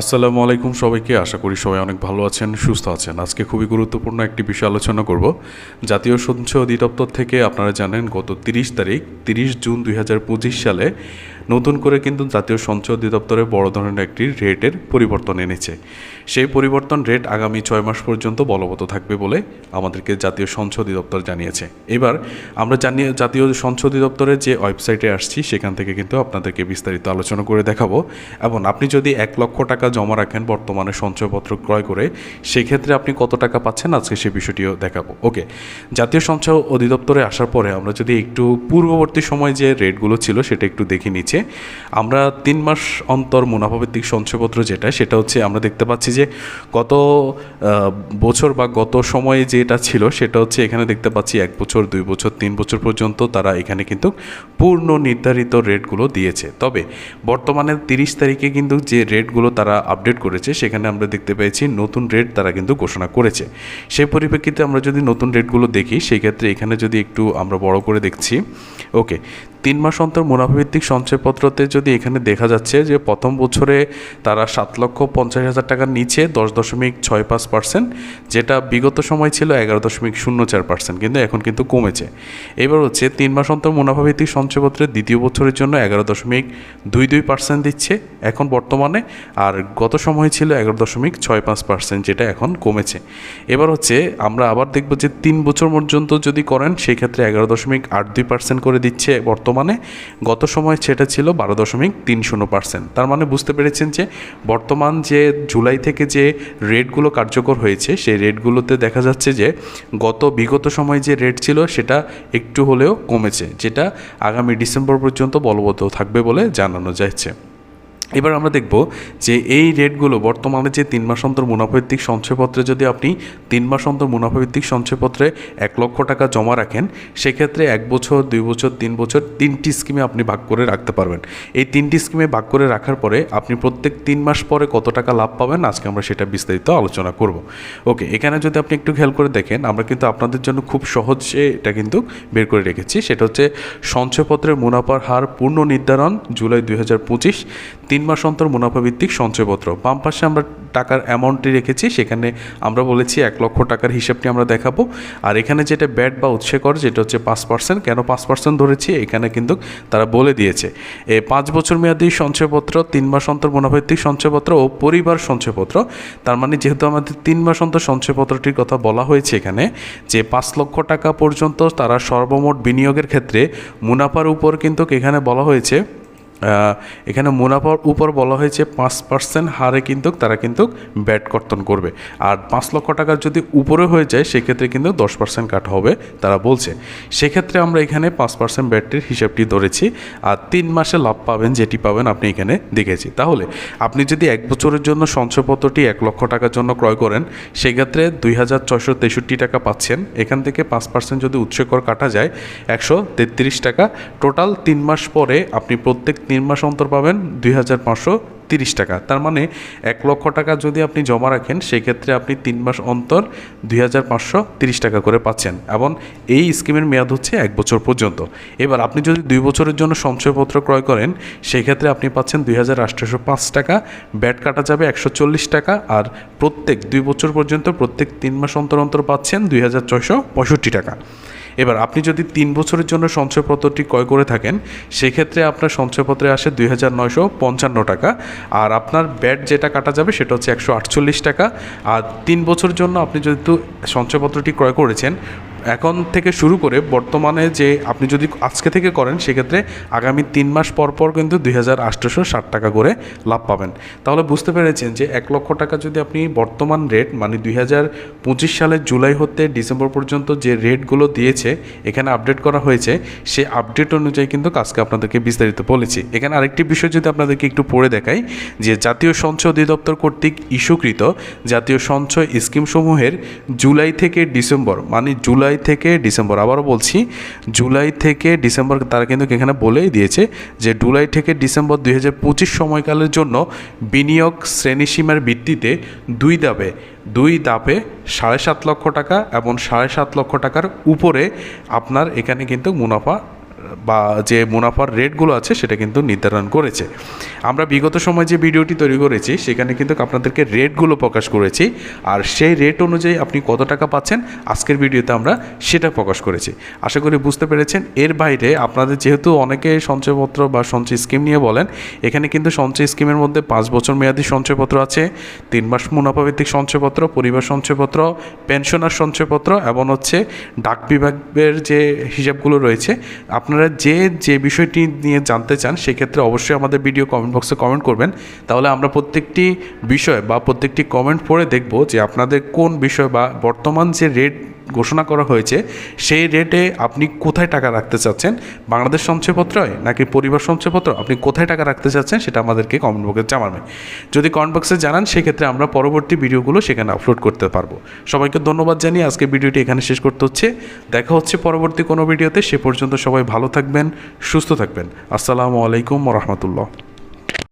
আসসালামু আলাইকুম সবাইকে। আশা করি সবাই অনেক ভালো আছেন, সুস্থ আছেন। আজকে খুবই গুরুত্বপূর্ণ একটি বিষয় আলোচনা করব। জাতীয় সঞ্চয় অধিদপ্তর থেকে আপনারা জানেন, গত তিরিশ তারিখ, তিরিশ জুন দুই হাজার পঁচিশ সালে নতুন করে কিন্তু জাতীয় সঞ্চয় অধিদপ্তরে বড় ধরনের একটি রেটের পরিবর্তন এনেছে। সেই পরিবর্তন রেট আগামী ছয় মাস পর্যন্ত বলবৎ থাকবে বলে আমাদেরকে জাতীয় সঞ্চয় অধিদপ্তর জানিয়েছে। এবার আমরা জানিয়ে জাতীয় সঞ্চয় অধিদপ্তরের যে ওয়েবসাইটে আসছি, সেখান থেকে কিন্তু আপনাদেরকে বিস্তারিত আলোচনা করে দেখাবো। এবং আপনি যদি এক লক্ষ টাকা জমা রাখেন বর্তমানে সঞ্চয়পত্র ক্রয় করে, সেক্ষেত্রে আপনি কত টাকা পাচ্ছেন? আজকে সেই বিষয়টিও দেখাবো। ওকে, জাতীয় সঞ্চয় অধিদপ্তরে আসার পরে আমরা যদি একটু পূর্ববর্তী সময় যে রেটগুলো ছিল, সেটা একটু দেখে নিচ্ছে। আমরা তিন মাস অন্তর মুনাফাভিত্তিক সঞ্চয়পত্র যেটা, সেটা হচ্ছে আমরা দেখতে পাচ্ছি যে গত বছর বা গত সময়ে যেটা ছিল, সেটা হচ্ছে এখানে দেখতে পাচ্ছি এক বছর, দুই বছর, তিন বছর পর্যন্ত তারা এখানে কিন্তু পূর্ণ নির্ধারিত রেটগুলো দিয়েছে। তবে বর্তমানে তিরিশ তারিখে কিন্তু যে রেটগুলো তারা আপডেট করেছে, সেখানে আমরা দেখতে পেয়েছি নতুন রেট তারা কিন্তু ঘোষণা করেছে। সেই পরিপ্রেক্ষিতে আমরা যদি নতুন রেটগুলো দেখি, সেই ক্ষেত্রে এখানে যদি একটু আমরা বড় করে দেখছি, ওকে তিন মাস অন্তর মুনাফাভিত্তিক সঞ্চয়পত্রতে যদি এখানে দেখা যাচ্ছে যে প্রথম বছরে তারা সাত লক্ষ পঞ্চাশ হাজার টাকার নিচে দশ দশমিক ছয় পাঁচ পার্সেন্ট, যেটা বিগত সময় ছিল এগারো দশমিক শূন্য চার পার্সেন্ট, কিন্তু এখন কিন্তু কমেছে। এবার হচ্ছে তিন মাস অন্তর মুনাফাভিত্তিক সঞ্চয়পত্রের দ্বিতীয় বছরের জন্য এগারো দশমিক দুই দুই পার্সেন্ট দিচ্ছে এখন বর্তমানে, আর গত সময় ছিল এগারো দশমিক ছয় পাঁচ পার্সেন্ট, যেটা এখন কমেছে। এবার হচ্ছে আমরা আবার দেখব যে তিন বছর পর্যন্ত যদি করেন সেই ক্ষেত্রে এগারো দশমিক আট দুই পার্সেন্ট করে দিচ্ছে বর্তমানে। গত সময় সেটা ছিল বারো দশমিক তিন শূন্য পার্সেন্ট তার মানে বুঝতে পেরেছেন যে বর্তমান যে জুলাই থেকে যে রেটগুলো কার্যকর হয়েছে, সেই রেটগুলোতে দেখা যাচ্ছে যে গত বিগত সময় যে রেট ছিল সেটা একটু হলেও কমেছে, যেটা আগামী ডিসেম্বর পর্যন্ত বলবৎ থাকবে বলে জানানো যাচ্ছে। এবার আমরা দেখব যে এই রেটগুলো বর্তমানে যে তিন মাস অন্তর মুনাফাভিত্তিক সঞ্চয়পত্রে যদি আপনি তিন মাস অন্তর মুনাফাভিত্তিক সঞ্চয়পত্রে এক লক্ষ টাকা জমা রাখেন, সেক্ষেত্রে এক বছর, দুই বছর, তিন বছর তিনটি স্কিমে আপনি ভাগ করে রাখতে পারবেন। এই তিনটি স্কিমে ভাগ করে রাখার পরে আপনি প্রত্যেক তিন মাস পরে কত টাকা লাভ পাবেন, আজকে আমরা সেটা বিস্তারিত আলোচনা করব। ওকে, এখানে যদি আপনি একটু খেয়াল করে দেখেন, আমরা কিন্তু আপনাদের জন্য খুব সহজে এটা কিন্তু বের করে রেখেছি। সেটা হচ্ছে সঞ্চয়পত্রের মুনাফার হার পূর্ণ নির্ধারণ জুলাই দুই হাজার পঁচিশ, তিন মাস অন্তর মুনাফাভিত্তিক সঞ্চয়পত্র। বাম পাশে আমরা টাকার অ্যামাউন্টটি রেখেছি, সেখানে আমরা বলেছি এক লক্ষ টাকার হিসাবটি আমরা দেখাবো। আর এখানে যেটা ব্যাট বা উৎসে কর যেটা হচ্ছে পাঁচ পার্সেন্ট কেন পাঁচ পার্সেন্ট ধরেছি? এখানে কিন্তু তারা বলে দিয়েছে। এ পাঁচ বছর মেয়াদী সঞ্চয়পত্র, তিন মাস অন্তর মুনাফাভিত্তিক সঞ্চয়পত্র ও পরিবার সঞ্চয়পত্র। তার মানে যেহেতু আমাদের তিন মাস অন্তর সঞ্চয়পত্রটির কথা বলা হয়েছে এখানে, যে পাঁচ লক্ষ টাকা পর্যন্ত তারা সর্বমোট বিনিয়োগের ক্ষেত্রে মুনাফার উপর কিন্তু এখানে বলা হয়েছে এখানে মুনাফার উপর বলা হয়েছে পাঁচ পার্সেন্ট হারে কিন্তু তারা কিন্তু ব্যাট কর্তন করবে। আর পাঁচ লক্ষ টাকার যদি উপরে হয়ে যায়, সেক্ষেত্রে কিন্তু দশ পার্সেন্ট কাট হবে তারা বলছে। সেক্ষেত্রে আমরা এখানে পাঁচ পার্সেন্ট ব্যাটের হিসাবটি ধরেছি। আর তিন মাসে লাভ পাবেন, যেটি পাবেন আপনি এখানে দেখেছি। তাহলে আপনি যদি এক বছরের জন্য সঞ্চয়পত্রটি এক লক্ষ টাকার জন্য ক্রয় করেন, সেক্ষেত্রে দুই হাজার ছয়শো তেষট্টি টাকা পাচ্ছেন। এখান থেকে পাঁচ পার্সেন্ট যদি উৎস কর কাটা যায়, একশো তেত্রিশ টাকা। টোটাল তিন মাস পরে আপনি প্রত্যেক তিন মাস অন্তর পাবেন দুই হাজার পাঁচশো তিরিশ টাকা। তার মানে এক লক্ষ টাকা যদি আপনি জমা রাখেন, সেক্ষেত্রে আপনি তিন মাস অন্তর দুই হাজার পাঁচশো তিরিশ টাকা করে পাচ্ছেন এবং এই স্কিমের মেয়াদ হচ্ছে এক বছর পর্যন্ত। এবার আপনি যদি দুই বছরের জন্য সঞ্চয়পত্র ক্রয় করেন, সেক্ষেত্রে আপনি পাচ্ছেন দুই হাজার পাঁচ টাকা। ব্যাট কাটা যাবে একশো চল্লিশ টাকা আর প্রত্যেক দুই বছর পর্যন্ত প্রত্যেক তিন মাস অন্তর অন্তর পাচ্ছেন দুই হাজার ছয়শো পঁয়ষট্টি টাকা। এবার আপনি যদি তিন বছরের জন্য সঞ্চয়পত্রটি ক্রয় করে থাকেন, সেক্ষেত্রে আপনার সঞ্চয়পত্রে আসে দুই হাজার নয়শো পঞ্চান্ন টাকা। আর আপনার ব্যাট যেটা কাটা যাবে সেটা হচ্ছে একশো আটচল্লিশ টাকা। আর তিন বছরের জন্য আপনি যেহেতু সঞ্চয়পত্রটি ক্রয় করেছেন এখন থেকে শুরু করে বর্তমানে যে আপনি যদি আজকে থেকে করেন, সেক্ষেত্রে আগামী তিন মাস পর পর কিন্তু দুই হাজার আটশোশো ষাট টাকা করে লাভ পাবেন। তাহলে বুঝতে পেরেছেন যে এক লক্ষ টাকা যদি আপনি বর্তমান রেট মানে দুই হাজার পঁচিশ সালের জুলাই হতে ডিসেম্বর পর্যন্ত যে রেটগুলো দিয়েছে, এখানে আপডেট করা হয়েছে সে আপডেট অনুযায়ী কিন্তু কাজকে আপনাদেরকে বিস্তারিত বলেছি। এখানে আরেকটি বিষয় যদি আপনাদেরকে একটু পড়ে দেখাই, যে জাতীয় সঞ্চয় অধিদপ্তর কর্তৃক ইস্যুকৃত জাতীয় সঞ্চয় স্কিমসমূহের জুলাই থেকে ডিসেম্বর মানে জুলাই থেকে ডিসেম্বর, আবারও বলছি, জুলাই থেকে ডিসেম্বর তারা কিন্তু এখানে বলেই দিয়েছে যে জুলাই থেকে ডিসেম্বর দুই হাজার পঁচিশ সময়কালের জন্য বিনিয়োগ শ্রেণীসীমার ভিত্তিতে দুই দাবে দুই দাপে সাড়ে সাত লক্ষ টাকা এবং সাড়ে সাত লক্ষ টাকার উপরে আপনার এখানে কিন্তু মুনাফা বা যে মুনাফার রেটগুলো আছে সেটা কিন্তু নির্ধারণ করেছে। আমরা বিগত সময় যে ভিডিওটি তৈরি করেছি, সেখানে কিন্তু আপনাদেরকে রেটগুলো প্রকাশ করেছি আর সেই রেট অনুযায়ী আপনি কত টাকা পাচ্ছেন আজকের ভিডিওতে আমরা সেটা প্রকাশ করেছি। আশা করি বুঝতে পেরেছেন। এর বাইরে আপনাদের যেহেতু অনেকে সঞ্চয়পত্র বা সঞ্চয় স্কিম নিয়ে বলেন, এখানে কিন্তু সঞ্চয় স্কিমের মধ্যে পাঁচ বছর মেয়াদী সঞ্চয়পত্র আছে, তিন মাস মুনাফা ভিত্তিক সঞ্চয়পত্র, পরিবার সঞ্চয়পত্র, পেনশনার সঞ্চয়পত্র এবং হচ্ছে ডাক বিভাগের যে হিসাবগুলো রয়েছে আপনারা যে যে বিষয়টি নিয়ে জানতে চান, সেক্ষেত্রে অবশ্যই আমাদের ভিডিও কমেন্ট বক্সে কমেন্ট করবেন। তাহলে আমরা প্রত্যেকটি বিষয় বা প্রত্যেকটি কমেন্ট পড়ে দেখব যে আপনাদের কোন বিষয় বা বর্তমান যে রেট ঘোষণা করা হয়েছে, সেই রেটে আপনি কোথায় টাকা রাখতে চাচ্ছেন? বাংলাদেশ সঞ্চয়পত্রয় নাকি পরিবার সঞ্চয়পত্র? আপনি কোথায় টাকা রাখতে চাচ্ছেন সেটা আমাদেরকে কমেন্ট বক্সে জানাবেন। যদি কমেন্ট বক্সে জানান, সেক্ষেত্রে আমরা পরবর্তী ভিডিওগুলো সেখানে আপলোড করতে পারব। সবাইকে ধন্যবাদ জানিয়ে আজকে ভিডিওটি এখানে শেষ করতে হচ্ছে। দেখা হচ্ছে পরবর্তী কোনো ভিডিওতে। সে পর্যন্ত সবাই ভালো থাকবেন, সুস্থ থাকবেন। আসসালামু আলাইকুম রহমতুল্লাহ।